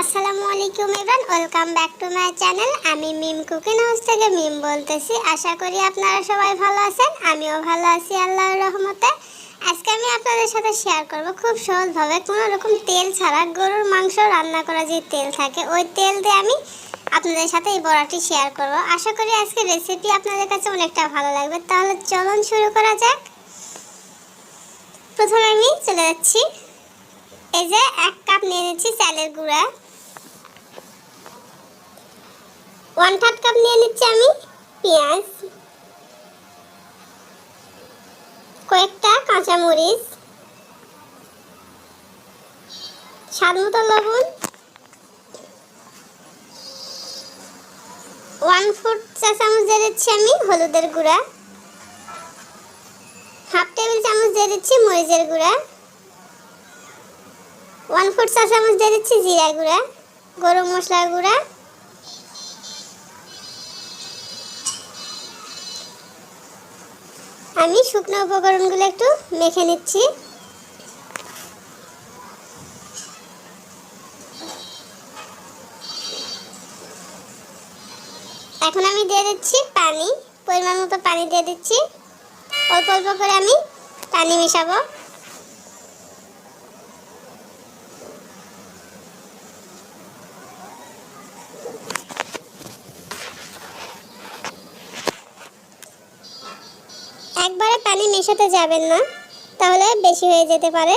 আসসালামু আলাইকুম everyone welcome back to my channel. আমি মিম কুকিং হাউস থেকে মিম বলতেছি। আশা করি আপনারা সবাই ভালো আছেন, আমিও ভালো আছি আল্লাহর রহমতে। আজকে আমি আপনাদের সাথে শেয়ার করব খুব সহজভাবে। কোনো রকম তেল ছাড়া গরুর মাংস রান্না করা যে তেল থাকে, ওই তেল দিয়ে আমি আপনাদের সাথে এই বড়াটি শেয়ার করব। আশা করি আজকে রেসিপি আপনাদের কাছে অনেকটা ভালো লাগবে। তাহলে চলুন শুরু করা যাক। প্রথমে আমি চলে যাচ্ছি। এই যে এক কাপ নিয়ে নিচ্ছি চালের গুঁড়া। ওয়ান থার্ড কাপ নিয়ে নিচ্ছি আমি, পেঁয়াজ, কয়েকটা কাঁচামরিচ, স্বাদ মতো লবণ ওয়ান ফুট চা চামচ দিয়ে দিচ্ছি আমি হলুদের গুঁড়া হাফ টেবিল চামচ দিয়ে দিচ্ছি মরিচের গুঁড়া ওয়ান ফোর চা চামচ দিয়ে দিচ্ছি জিরা গুঁড়া, গরম মশলার গুঁড়া আমি শুকনো উপকরণগুলো একটু মেখে নিচ্ছি। এখন আমি দিয়ে দিচ্ছি পানি, পরিমাণ মতো পানি দিয়ে দিচ্ছি। অল্প অল্প করে আমি পানি মেশাবো। পানি মেশাতে যাবেন না, তাহলে বেশি হয়ে যেতে পারে।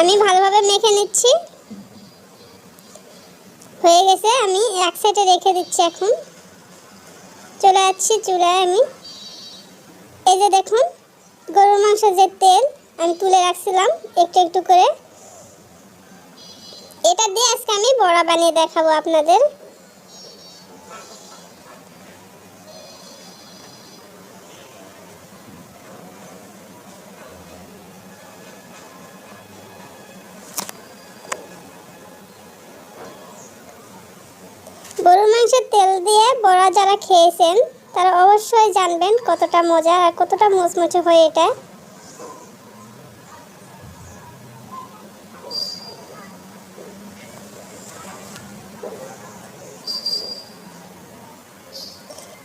আমি ভালোভাবে মেখে নিচ্ছি। হয়ে গেছে, আমি এক সাইডে রেখে দিচ্ছি এখন। চলে যাচ্ছি চুলায় আমি। এই যে দেখুন, গরুর মাংসের যে তেল, আমি তুলে রাখছিলাম একটু একটু করে। এটা দিয়ে আজকে আমি বড়া বানিয়ে দেখাবো আপনাদের গরুর মাংসের তেল দিয়ে বড়া যারা খেয়েছেন, তারা অবশ্যই জানবেন কতটা মজা আর কতটা মুচমুচে হয় এটা।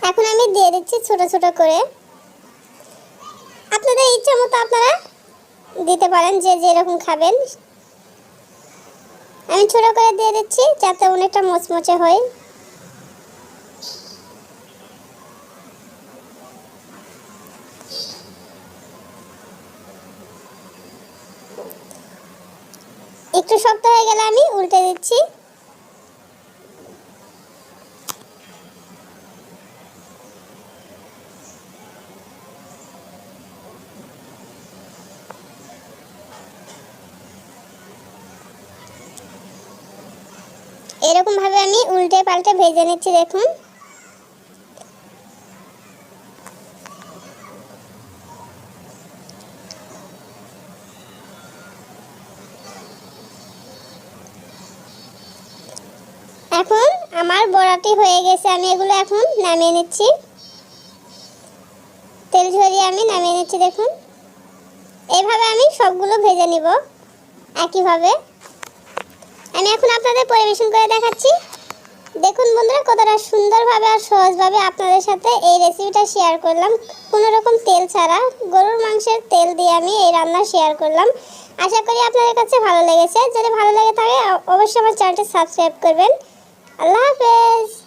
এখন আমি দিয়ে দিচ্ছি ছোট ছোট করে। আপনাদের ইচ্ছা মতো আপনারা দিতে পারেন, যে যেরকম খাবেন। আমি ছোট করে দিয়ে দিচ্ছি যাতে অনেকটা মচমচে হয়। একটু শক্ত হয়ে গেলে আমি উল্টে দিচ্ছি। এরকম ভাবে আমি উল্টে পাল্টে ভেজে নিচ্ছি, দেখুন। এখন আমার বড়াটি হয়ে গেছে, আমি এগুলো এখন নামিয়ে নিচ্ছি। তেল ঝরিয়ে আমি নামিয়ে নিচ্ছি, দেখুন। এইভাবে আমি সবগুলো ভেজে নিব একইভাবে। আমি এখন আপনাদের পরিবেশন করে দেখাচ্ছি। দেখুন বন্ধুরা, কতটা সুন্দরভাবে আর সহজভাবে আপনাদের সাথে এই রেসিপিটা শেয়ার করলাম। কোনো রকম তেল ছাড়া, গরুর মাংসের তেল দিয়ে আমি এই রান্না শেয়ার করলাম। আশা করি আপনাদের কাছে ভালো লেগেছে। যদি ভালো লেগে থাকে অবশ্যই আমার চ্যানেলটি সাবস্ক্রাইব করবেন। I love yous.